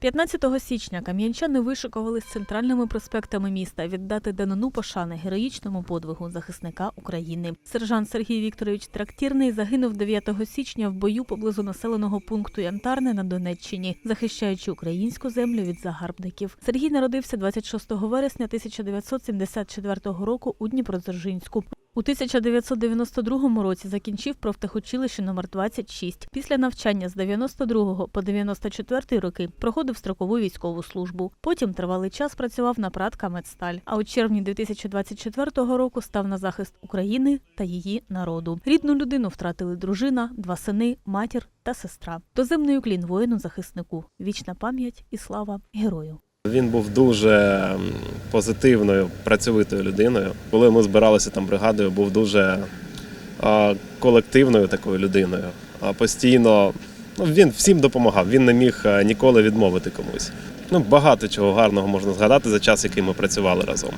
15 січня кам'янчани вишикували з центральними проспектами міста віддати данину пошани героїчному подвигу захисника України. Сержант Сергій Вікторович Трактірний загинув 9 січня в бою поблизу населеного пункту Янтарне на Донеччині, захищаючи українську землю від загарбників. Сергій народився 26 вересня 1974 року у Дніпродзержинську. У 1992 році закінчив профтехучилище номер 26. Після навчання з 92 по 94 роки проходив строкову військову службу. Потім тривалий час працював на ПРАТ «Камедсталь», а у червні 2024 року став на захист України та її народу. Рідну людину втратили дружина, два сини, матір та сестра. Доземний уклін воїну захиснику. Вічна пам'ять і слава герою. Він був дуже позитивною, працьовитою людиною. Коли ми збиралися там бригадою, був дуже колективною такою людиною. Постійно ну, він всім допомагав. Він не міг ніколи відмовити комусь. Ну, багато чого гарного можна згадати за час, який ми працювали разом.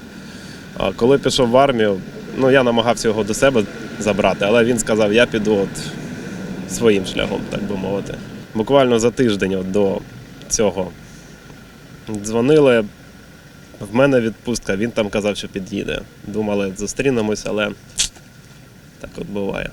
Коли пішов в армію, ну я намагався його до себе забрати, але він сказав, я піду от своїм шляхом, так би мовити. Буквально за тиждень от до цього Дзвонили. В мене відпустка, він там казав, що під'їде. Думали, зустрінемось, але так от буває.